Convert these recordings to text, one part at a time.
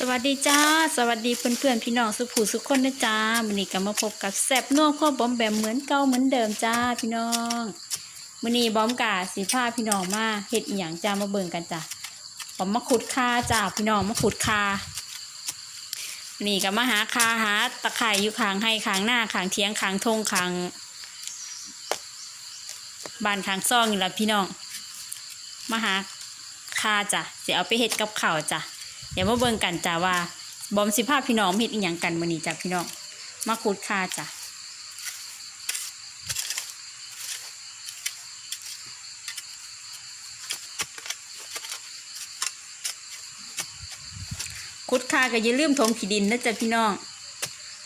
สวัสดีจ้า สวัสดีเพื่อนเพื่อนพี่น้องสุภูสุขคนนะจ้าวันนี้ก็มาพบกับแซบนัวข้อบอมแบมเหมือนเก่าเหมือนเดิมจ้าพี่น้องวันนี้บอมกาสีผ้าพี่น้องมาเฮ็ดอีหยังจ้ามาเบิ่งกันจ้าบอมมาขุดคาจ้าพี่น้องมาขุดคานี่ก็มาหาคาหาตะไคร่อยู่ขางให้ขางหน้าขางเทียงขางทงขางบ้านขางซ่องนี่แหละพี่น้องมาหาคาจ้ะเสียเอาไปเฮ็ดกับข้าวจ้ะ เดี๋ยวมาเบิ่งกันจ้าว่าบอมสิภาพพี่น้องเฮ็ดอีหยังกันมื้อนี้จ้ะพี่น้องมาขุดคาจ้ะขุดคาก็อย่าลืมถมขี้ดินนะจ้ะพี่น้อง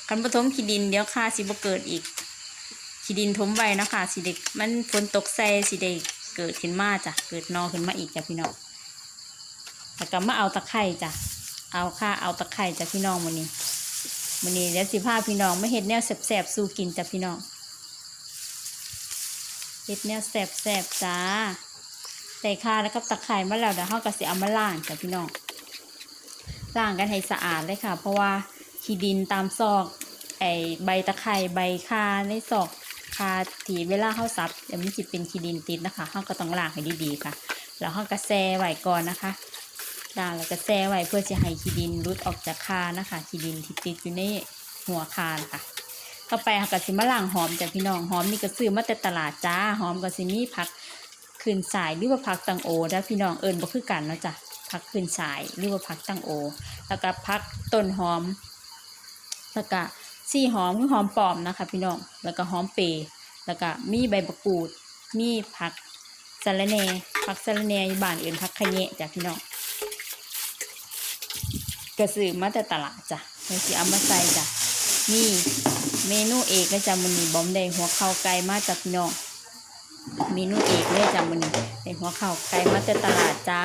คันบ่ถมขี้ดินเดี๋ยวคาสิบ่เกิดอีกขี้ดินถมไว้นะคะสิเด็กมันฝนตกใส่สิได้เกิดขึ้นมาจ้ะเกิดนอขึ้นมาอีกจ้ะพี่น้อง แล้วก็มาเอาตะไคร่จ้ะ เอาค่าเอาตะไคร่จ้ะพี่น้องมื้อนี้มื้อนี้เดี๋ยวสิพาพี่น้องมาเฮ็ดแนวแซ่บๆสู่กินจ้ะพี่น้องเฮ็ดแนวแซ่บๆจ้าใส่ข่าแล้วก็ตะไคร่มาแล้วเดี๋ยวเฮาก็สิเอามาล้างจ้ะพี่น้องล้างกันให้สะอาดเลยค่ะ เพราะว่าขี้ดินตามซอกไอ้ใบตะไคร่ใบข่าในซอกข่าที่เวลาเฮาซับเดี๋ยวมันสิเป็นขี้ดินติดนะคะเฮาก็ต้องล้างให้ดีๆค่ะ แล้วเฮาก็แช่ไว้ก่อนนะคะ ด่างแล้วก็แช่ไว้เพื่อจะให้ขี้ดินรุดออกจากคานะคะขี้ดินที่ติดอยู่ในหัวคานะคะต่อไปค่ะก็สิมาล้างหอมจากพี่น้องหอมนี่ก็ซื้อมาแต่ตลาดจ้าหอมก็สิมีผักคืนสายหรือว่าผักตังโอแล้วพี่น้องเอิญบ่คือกันเนาะจ้ะผักคืนสายหรือว่าผักตังโอ แล้วก็ผักต้นหอม แล้วก็ซี่หอมคือหอมปลอมนะคะ พี่น้องแล้วก็หอมเปรย์แล้วก็มีใบมะกรูดมีผักสะระแหน่ผักสะระแหน่อยู่บ้านอื่นผักขะแยะจ้ะพี่น้อง กระสือมาแต่ตลาดจ้ะเดี๋ยสิเอามาใส่จ้ะนี่เมนูเอกเลยจ้ะมันนี่บอมได้หัวข้าวไก่มาจากพี่น้องเมนูเอกเลยจ้ะมันนี่ได้หัวข้าวไก่มาแต่ตลาดจ้า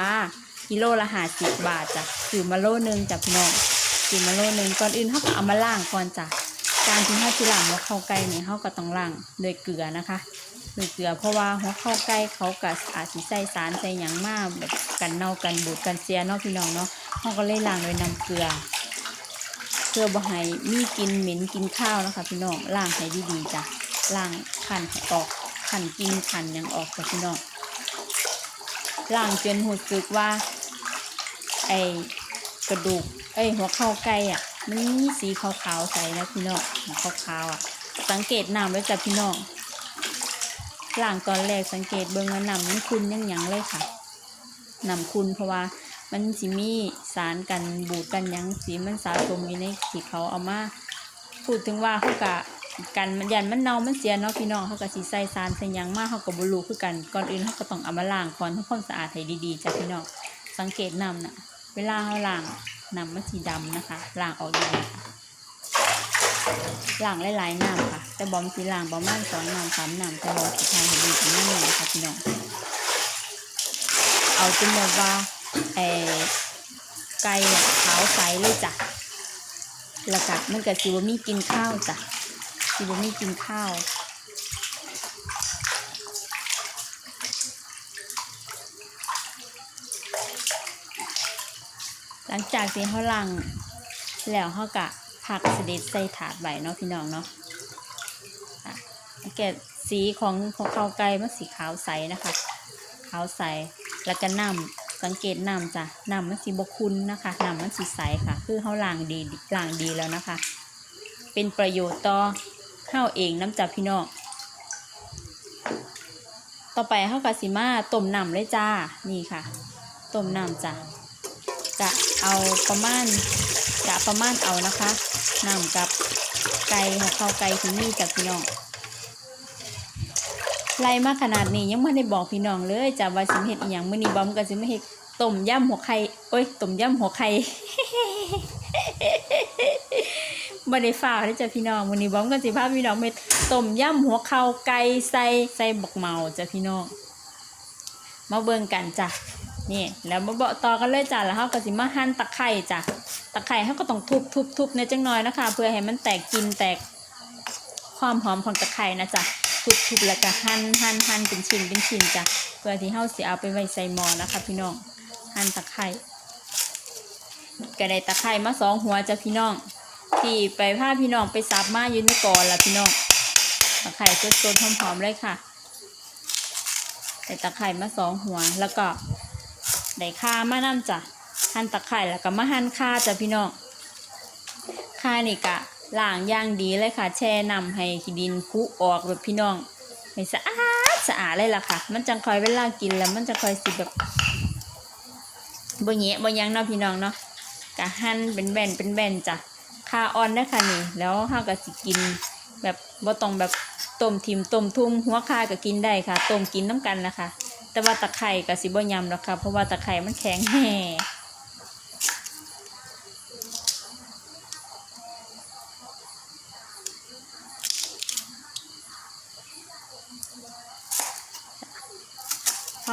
กิโลละห้าสิบบาทจ้ะซื้อมาโลนึงจ้ะพี่น้องซื้อมาโลนึงก่อนอื่นเขาก็เอามาล้างก่อนจ้ะการที่เขาจะล้างหัวข้าวไก่เนี่ยเขาก็ต้องล้างด้วยเกลือนะคะด้วยเกลือเพราะว่าหัวข้าวไก่เขาก็อาจสิใส่สารใส่หยังมากแบบกันเน่ากันบูดกันเสียเนาะพี่น้องเนาะ เขาก็เลยล้างด้วยน้ำเกลือ เพื่อบ่ให้มีกินเหม็นกินข้าวนะคะพี่น้องล้างให้ดีๆจ้ะล้างขันออกขันกินขันยังออกจ้ะพี่น้องล้างจนหูสึกว่า ไอ้กระดูกไอ้ยหัวเข่าไก่อะมันมีสีขาวๆใสนะพี่น้องหัวขาวๆอะ สังเกตน้ำไว้จ้ะพี่น้องล้างตอนแรกสังเกตเบิ่งว่าน้ำมันคุณยังหยังเลยค่ะน้ำคุณเพราะว่า มันสิมีสารกันบูดกันยังสีมันสะสมอยู่ในที่เขาเอามาพูดถึงว่าเขากะกันมันยันมันเน่ามันเสียเนาะพี่น้องเขากะสิใส่สารใส่ยังมากเขาก็บ่รู้คือกันก่อนอื่นเขาก็ต้องเอามาล้างก่อนทำความสะอาดให้ดีๆจ้ะพี่น้องสังเกตนำน่ะเวลาเขาล้างนำมันสีดำนะคะล้างออกดีๆค่ล้างหลายๆน้ำค่ะ แต่บอมสีล้างประมาณสองน้ำสามน้ำแต่บอมสีทางให้ดีถึงนั่นเลยนะคะพี่น้องเอาจนแบบว่า ไอ้ไก่ขาวใสเลยจ้ะแล้วก็มันก็สิบ่มีกินข้าวจ้ะสิบ่มีกินข้าวหลังจากที่เขาล้างแล้วเขากะผักเสด็จใส่ถาดไว้เนาะพี่น้องเนาะอะสังเกตสีของของข้าวไก่มันสีขาวใสนะคะ ขาวใสแล้วก็น้ำ สังเกตน้ำจ้ะน้ำมันสีบคุณนะคะน้ำมันสีใสค่ะ คือเขาล้างดีล้างดีแล้วนะคะ เป็นประโยชน์ต่อข้าวเองน้ำจับพี่น้องต่อไปเขาวกะสิมาต้มน้ำเลยจ้านี่ค่ะต้มน้ำจ้ะจะเอาประมาณจะประมาณเอานะคะน้ำกับไก่ของข้าวไก่ที่นี่จากพี่น้อง ไล่มาขนาดนี้ยังไม่ได้บอกพี่น้องเลยจะว่าสิมเฮ็ดอีหยังมื้อนี้บอมก็สิมาเฮ็ดต้มยำหัวไข่โอ้ยต้มยำหัวไข่บ่ได้ฝาเด้จ้ะพี่น้องมื้อนี้บอมก็สิพาพี่น้องไปต้มยำหัวเข่าไก่ใส่ใส่บักเมาจ้ะพี่น้องมาเบิ่งกันจ้ะนี่แล้วมาเบอกต่อกันเลยจ้ะแล้วเฮาก็สิมาหั่นตะไคร้จ้ะตะไคร้เฮาก็ต้องทุบทุบทุบในจังน้อยนะคะ เพื่อให้มันแตกกินแตกความหอมของตะไคร้นะจ้ะ ทุบๆแล้วก็หั่นหั่นหั่นเป็นชิ้นเป็นชิ้นจ้ะเพื่อที่เฮาสิเอาไปไว้ใส่หม้อนะคะ พี่น้องหั่นตะไคร้ก็ได้ตะไคร้มาสองหัวจ้ะพี่น้อง ที่ไปพาพี่น้องไปซับมาอยู่ในก่อนละพี่น้องตะไคร้สดๆหอมๆเลยค่ะได้ตะไคร้มาสองหัวแล้วก็ได้ข่ามานํจ้ะหั่นตะไคร้แล้วก็มาหั่นข่าจ้ะพี่น้องข่านี่กะ ล้างอย่างดีเลยค่ะ แช่น้ำให้ขี้ดินพุออกแบบพี่น้องให้สะอาดสะอาดเลยล่ะค่ะ มันจังคอยเวลากินแล้ว มันจะคอยสิแบบบ่แยะบ่หยังเนาะพี่น้องเนาะกะหั่นเป็นแบนเป็นแบนจ้ะคาออนได้ค่ะนี่ แล้วเฮาก็สิกิน แบบบ่ต้องแบบต้มทิมต้มทุ่มหัวคาก็กินได้ค่ะต้มกินน้ำกันนะคะแต่ว่าตะไคร่ก็สิบ่ยำหรอกค่ะ เพราะว่าตะไคร่มันแข็งแห่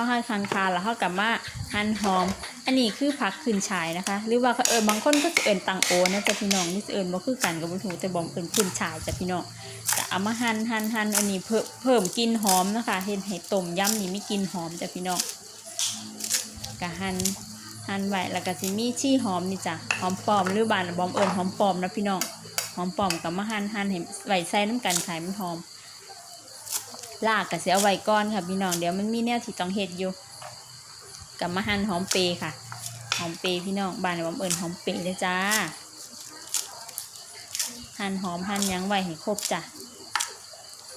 พอหั่นคันคาแล้วเฮากลับมาหั่นหอม อันนี้คือผักขึ้นฉายนะคะ หรือว่าเขาเอิญบางคนก็เอิญตังโอนะจะพี่น้องนี่เอิญบ่คือกันกับบุถูแต่บอมเอิญขึ้นฉายจ้ะพี่น้องจะเอามาหั่นหั่นหั่นอันนี้เพิ่มเพิ่มกลิ่นหอมนะคะเห็นให้ต้มยำนี่ไมีกลิ่นหอมจ้ะพี่น้องกะหั่นหั่นไว้แล้วก็สิมีชี่หอมนี่จ้ะหอมปลอมหรือบานบอมเอิญหอมปลอมนะพี่น้องหอมปลอมกับมาหั่นหั่นให้ไว้ใส่น้ำกันขายมันหอม ลากก็สิเอาไว้ก่อนค่ะพี่น้องเดี๋ยวมันมีแนวที่ต้องเฮ็ดอยู่กับมาหั่นหอมเปรย์ค่ะหอมเปรย์พี่น้องบ้านในบ้านเอิญหอมเปรย์เลยจ้าหั่นหอมหั่นยังไว้ให้ครบจ้ะ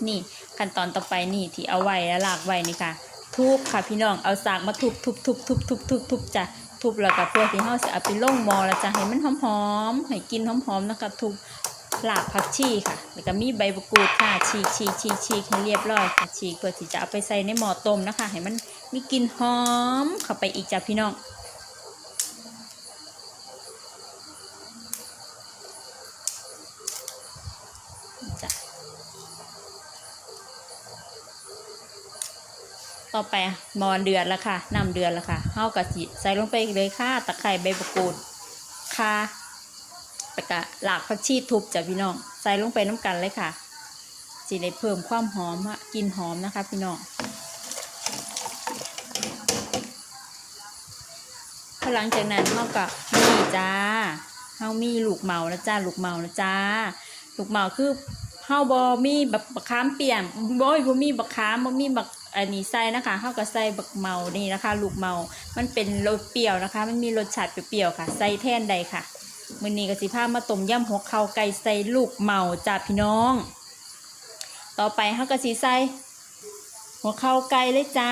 นี่ขั้นตอนต่อไปนี่ที่เอาไว้แล้วลากไว้นี่ค่ะ ทุบค่ะพี่น้องเอาสากมาทุบทุบทุบทุบทุบทุบทุบจ้ะทุบแล้วก็เพื่อที่เฮาสิเอาไปลงมอแล้วจ้ะให้มันหอมๆให้กินหอมๆนะคะทุบ ลากผักชีค่ะ แล้วก็มีใบมะกรูดค่ะ ฉีกฉีกฉีกฉีกให้เรียบร้อยค่ะฉีกเพื่อที่จะเอาไปใส่ในหม้อต้มนะคะ ให้มันมีกลิ่นหอมเข้าไปอีกจ้ะพี่น้องจ้ะต่อไปมอนเดือดแล้วค่ะน้ำเดือดแล้วค่ะเฮากะสิใส่ลงไปเลยค่ะ ตะไคร้ใบมะกรูดค่ะ แล้วก็หลากผักชีทุบจ้ะพี่น้อง ใส่ลงไปน้ำกันเลยค่ะสิได้เพิ่มความหอมอะกลินหอมนะคะ พี่น้องพอหลังจากนั้นเฮาก็นี่จ้าเฮามีลูกเมาแล้วจ้าลูกเมาแล้วจ้า ลูกเมาคือเฮาบ่มีแบบบักขามเปียมบ่บ่มีบักขามบ่มีบักอันนี้ใส่นะคะเฮาก็ใส่บักเมานี่นะคะ ลูกเมา มันเป็นรสเปรี้ยวนะคะ มันมีรสชาติเปรี้ยวๆค่ะ ใส่แทนใดค่ะ มื้อนี้ก็สิพามาต้มยำหัวเข่าไก่ใส่ลูกเมาจ้าพี่น้อง ต่อไปเฮาก็สิใส่หัวเข่าไก่เลยจ้า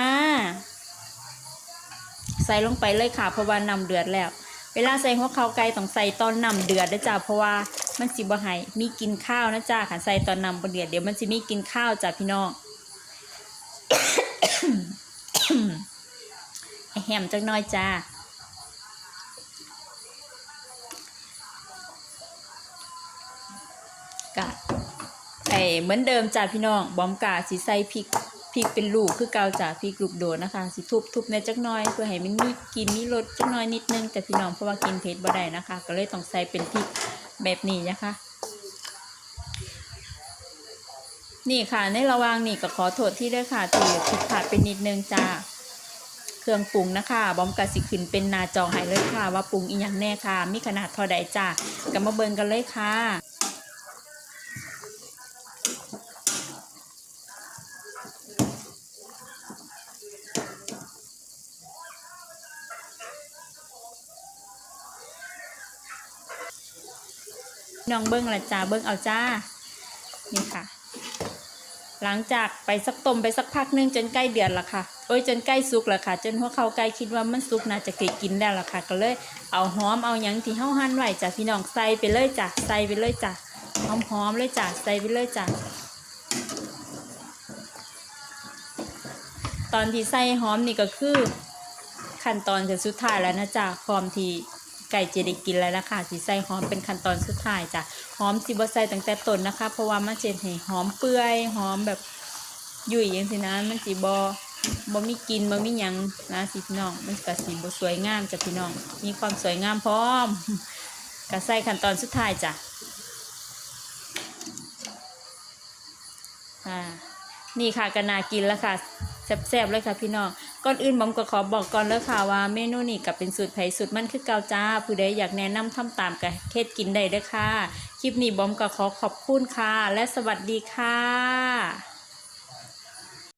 ใส่ลงไปเลยค่ะเพราะว่าน้ำเดือดแล้ว เวลาใส่หัวเข่าไก่ต้องใส่ตอนน้ำเดือดนะจ้าเพราะว่ามันสิบ่ให้มีกินข้าวนะจ้าค่ะใส่ตอนน้ำบ่เดือดเดี๋ยวมันสิมีกินข้าวจ้าพี่น้องไอแฮมจักหน้อยจ้า กะไอเหมือนเดิมจ้าพี่น้องบอมกาสิใส่พริกพริกเป็นลูกคือเกาจ้าพริกลูกโดดนะคะสิทุบทุบในจักน้อยเพื่อให้มันมีกินมีรสจักน้อยนิดนึงแต่พี่น้องเพราะว่ากินเผ็ดบ่ได้นะคะ ก็เลยต้องใส่เป็นพริกแบบนี้นะคะ นี่ค่ะในระหว่างนี่ก็ขอโทษที่ด้วยค่ะที่ผิดพลาดไปนิดนึงจ้าเครื่องปรุงนะคะบอมกะสิขึ้นเป็นนาจอให้เลยค่ะ ว่าปรุงอีหยังแน่ค่ะ มีขนาดเท่าใดจ้าก็มาเบิ่งกันเลยค่ะ น้องเบิ้งละจ้าเบิ้งเอาจ้า นี่ค่ะ หลังจากไปสักต้มไปสักพักหนึงจนใกล้เดือดละค่ะโอ้ยจนใกล้สุกละค่ะ จนหัวเขาไก่คิดว่ามันสุกน่าจะเกกินแล้วละค่ะ ก็เลยเอาหอมเอาหยังที่เฮาหั่นไว้จ้ะพี่น้องใส่ไปเลยจ้ะใส่ไปเลยจ้ะหอมหอมเลยจ้ะใส่ไปเลยจ้ะตอนที่ใส่หอมนี่ก็คือขั้นตอนจะสุดท้ายแล้วนะจ๊ะพร้อมที่ ไก่จะได้กินแล้วนะคะสิใส่หอมเป็นขั้นตอนสุดท้ายจ้ะหอมสิบ่ใส่ตั้งแต่ต้นนะคะ เพราะว่ามันจะให้หอมเปื่อยหอมแบบยุ่ยอย่างสินะมันสิบ่บ่มีกินบ่มีหยังนะสิพี่น้อง มันก็สิบ่สวยงามจ้ะพี่น้อง มีความสวยงามพร้อมก็ใส่ขั้นตอนสุดท้ายจ้ะอ่านี่ค่ะก็นากินแล้วค่ะ แซ่บๆเลยค่ะพี่น้องก่อนอื่นบอมก็ขอบอกก่อนเลยค่ะว่าเมนูนี้กับเป็นสูตรไผ่สูตรมันคือเกาจ้า ผู้ใดอยากแนะนำทำตามกับเคสกินได้เด้อค่ะ คลิปนี้บอมก็ขอขอบคุณค่ะ และสวัสดีค่ะ